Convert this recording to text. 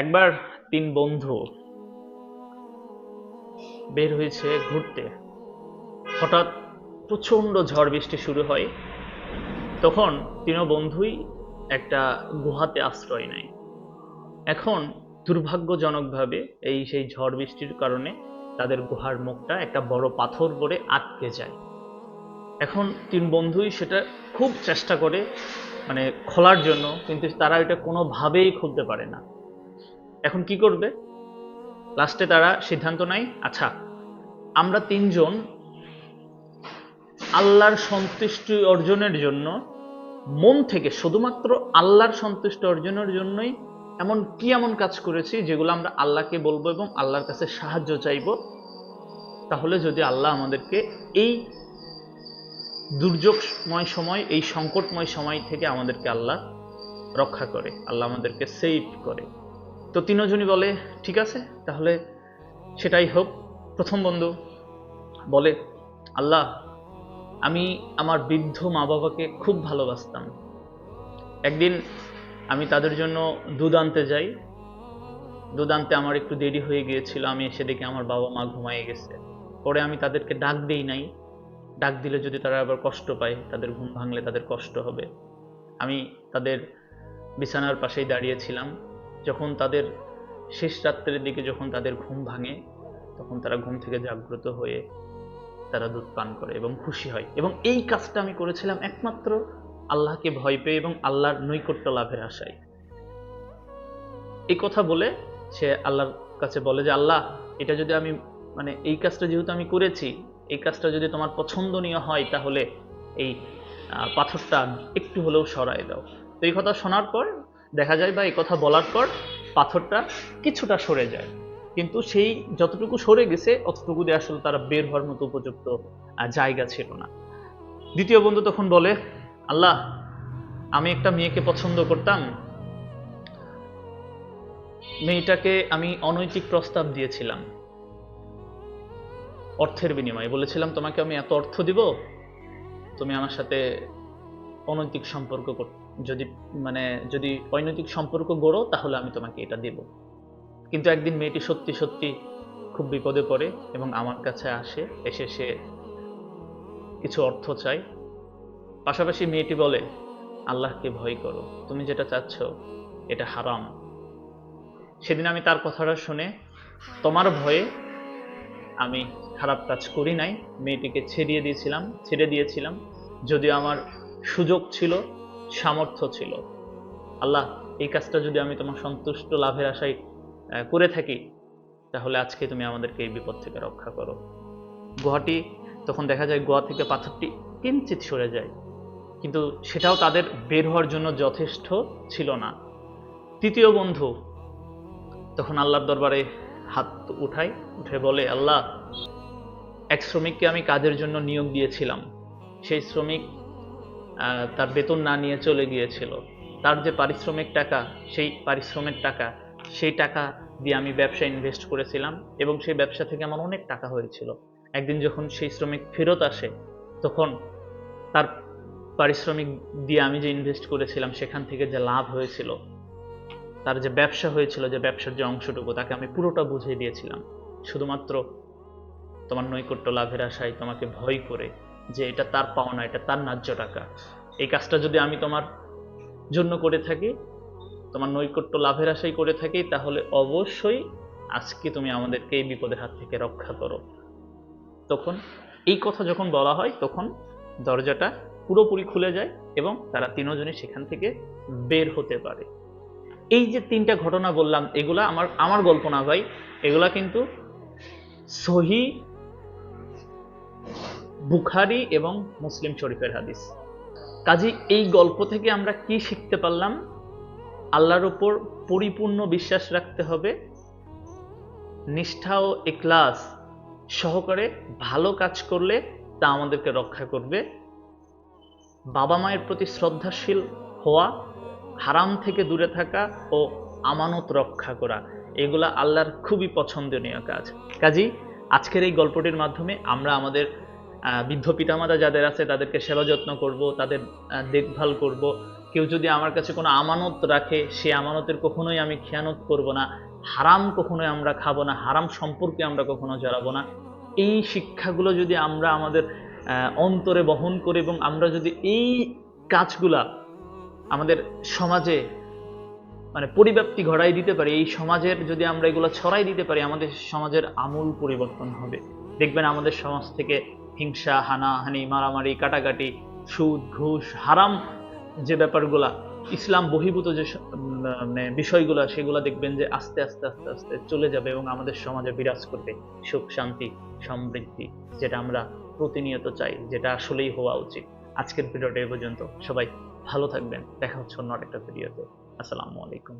একবার তিন বন্ধু বের হয়েছে ঘুরতে। হঠাৎ প্রচণ্ড ঝড় বৃষ্টি শুরু হয়। তখন তিনও বন্ধুই একটা গুহাতে আশ্রয় নেয়। এখন দুর্ভাগ্যজনকভাবে এই সেই ঝড় বৃষ্টির কারণে তাদের গুহার মুখটা একটা বড় পাথর পড়ে আটকে যায়। এখন তিন বন্ধুই সেটা খুব চেষ্টা করে মানে খোলার জন্য, কিন্তু তারা এটা কোনোভাবেই খুলতে পারে না। এখন কি করবে? লাস্টে তারা সিদ্ধান্ত নেয় আচ্ছা আমরা তিনজন আল্লাহর সন্তুষ্টি অর্জনের জন্য, মন থেকে শুধুমাত্র আল্লাহর সন্তুষ্টি অর্জনের জন্যই এমন কি এমন কাজ করেছি যেগুলো আমরা আল্লাহকে বলব এবং আল্লাহর কাছে সাহায্য চাইব? তাহলে যদি আল্লাহ আমাদেরকে এই দুর্যোগময় সময়, এই সংকটময় সময় থেকে আমাদেরকে আল্লাহ রক্ষা করে, আল্লাহ আমাদেরকে সেভ করে। তো তিনজনই বলে, ঠিক আছে, তাহলে সেটাই হোক। প্রথম বন্ধু বলে, আল্লাহ, আমি আমার বৃদ্ধ মা বাবাকে খুব ভালোবাসতাম। একদিন আমি তাদের জন্য দুধ আনতে যাই। দুধ আনতে আমার একটু দেরি হয়ে গিয়েছিল, আমি এসে দেখি আমার বাবা মা ঘুমায় গেছে। পরে আমি তাদেরকে ডাক দেই নাই। ডাক দিলে যদি তারা আবার কষ্ট পায়, তাদের ঘুম ভাঙলে তাদের কষ্ট হবে। আমি তাদের বিছানার পাশেই দাঁড়িয়েছিলাম যখন তাদের শেষ রাত্রের দিকে যখন তাদের ঘুম ভাঙে, তখন তারা ঘুম থেকে জাগ্রত হয়ে তারা দুধ পান করে এবং খুশি হয়। এবং এই কাজটা আমি করেছিলাম একমাত্র আল্লাহকে ভয় পেয়ে এবং আল্লাহর নৈকট্য লাভের আশায়। এই কথা বলে সে আল্লাহর কাছে বলে যে, আল্লাহ, এটা যদি আমি মানে এই কাজটা যেহেতু আমি করেছি, এই কাজটা যদি তোমার পছন্দনীয় হয়, তাহলে এই পাথরটা একটু হলেও সরায় দাও। তো এই কথা শোনার পর দেখা যায় বা এই কথা বলার পর পাথরটা কিছুটা সরে যায়। কিন্তু সেই যতটুকু সরে গেছে, অতটুকু দিয়ে আসলে তারা বের হওয়ার মতো উপযুক্ত জায়গা ছিল না। দ্বিতীয় বন্ধু তখন বলে, আল্লাহ, আমি একটা মেয়েকে পছন্দ করতাম। মেয়েটাকে আমি অনৈতিক প্রস্তাব দিয়েছিলাম। অর্থের বিনিময়ে। বলেছিলাম, তোমাকে আমি এত অর্থ দিব, তুমি আমার সাথে অনৈতিক সম্পর্ক কর- যদি মানে যদি অনৈতিক সম্পর্ক গড়ো, তাহলে আমি তোমাকে এটা দেব। কিন্তু একদিন মেয়েটি সত্যি সত্যি খুব বিপদে পড়ে এবং আমার কাছে আসে, এসে সে কিছু অর্থ চায়। পাশাপাশি মেয়েটি বলে, আল্লাহকে ভয় করো, তুমি যেটা চাচ্ছ, এটা হারাম। সেদিন আমি তার কথাটা শুনে, তোমার ভয়ে আমি খারাপ কাজ করি নাই। মেয়েটিকে ছেড়িয়ে দিয়েছিলাম, ছেড়ে দিয়েছিলাম। যদিও আমার সুযোগ ছিল সামর্থ্য ছিল। আল্লাহ, এই কাজটা যদি আমি তোমার সন্তুষ্ট লাভের আশায় করে থাকি, তাহলে আজকে তুমি আমাদেরকে এই বিপদ থেকে রক্ষা করো। গুহাটি, তখন দেখা যায় গোয়া থেকে পাথরটি কিঞ্চিত সরে যায়। কিন্তু সেটাও তাদের বের হওয়ার জন্য যথেষ্ট ছিল না। তৃতীয় বন্ধু, তখন আল্লাহর দরবারে হাত উঠায়, উঠে বলে, আল্লাহ, এক শ্রমিককে আমি কাজের জন্য নিয়োগ দিয়েছিলাম। সেই শ্রমিক তার বেতন না নিয়ে চলে গিয়েছিল। তার যে পারিশ্রমিক টাকা, সেই পারিশ্রমিক টাকা, সেই টাকা দিয়ে আমি ব্যবসা ইনভেস্ট করেছিলাম এবং সেই ব্যবসা থেকে আমার অনেক টাকা হয়েছিল। একদিন যখন সেই শ্রমিক ফেরত আসে, তখন তার পারিশ্রমিক দিয়ে আমি যে ইনভেস্ট করেছিলাম, সেখান থেকে যে লাভ হয়েছিল, তার যে ব্যবসা হয়েছিল, যে ব্যবসার যে অংশটুকু, তাকে আমি পুরোটা বুঝিয়ে দিয়েছিলাম। শুধুমাত্র তোমার নৈকট্য লাভের আশায় তোমাকে ভয় করে যে এটা তার পাওনা, এটা তার ন্যায্য টাকা। এই কাজটা যদি আমি তোমার জন্য করে থাকি, তোমার নৈকট্য লাভের আশাই করে থাকি, তাহলে অবশ্যই আজকে তুমি আমাদেরকে এই বিপদের হাত থেকে রক্ষা করো। তখন এই কথা যখন বলা হয়, তখন দরজাটা পুরোপুরি খুলে যায় এবং তারা তিনজনই সেখান থেকে বের হতে পারে। এই যে তিনটা ঘটনা বললাম, এগুলা আমার আমার গল্প না ভাই, এগুলা কিন্তু সহি বুখারি এবং মুসলিম শরীফের হাদিস। কাজী, এই গল্প থেকে আমরা কি শিখতে পারলাম? আল্লাহর উপর পরিপূর্ণ বিশ্বাস রাখতে হবে, নিষ্ঠা ও এক্লাস সহকারে ভালো কাজ করলে তা আমাদেরকে রক্ষা করবে। বাবা মায়ের প্রতি শ্রদ্ধাশীল হওয়া, হারাম থেকে দূরে থাকা ও আমানত রক্ষা করা, এগুলা আল্লাহর খুবই পছন্দনীয় কাজ। কাজী, আজকের এই গল্পটির মাধ্যমে আমরা আমাদের বৃদ্ধ পিতামাতা যাদের আছে, তাদেরকে সেবা যত্ন করব, তাদের দেখভাল করব। কেউ যদি আমার কাছে কোনো আমানত রাখে, সে আমানতের কখনোই আমি খেয়ানত করব না। হারাম কখনোই আমরা খাব না, হারাম সম্পর্কে আমরা কখনো জড়াবো না। এই শিক্ষাগুলো যদি আমরা আমাদের অন্তরে বহন করি এবং আমরা যদি এই কাজগুলা আমাদের সমাজে মানে পরিব্যাপ্তি ঘটাই দিতে পারি, এই সমাজের যদি আমরা এগুলো ছড়াই দিতে পারি, আমাদের সমাজের আমূল পরিবর্তন হবে। দেখবেন আমাদের সমাজ থেকে হিংসা, হানাহানি, মারামারি, কাটাকাটি, সুদ, ঘুষ, হারাম যে ব্যাপারগুলা, ইসলাম বহির্ভূত যে মানে বিষয়গুলো, সেগুলো দেখবেন যে আস্তে আস্তে আস্তে আস্তে চলে যাবে এবং আমাদের সমাজে বিরাজ করবে। সুখ, শান্তি, সমৃদ্ধি, যেটা আমরা প্রতিনিয়ত চাই, যেটা আসলেই হওয়া উচিত। আজকের ভিডিওটা এই পর্যন্ত। সবাই ভালো থাকবেন। দেখা হচ্ছে অন্য একটা ভিডিওতে। আসসালামু আলাইকুম।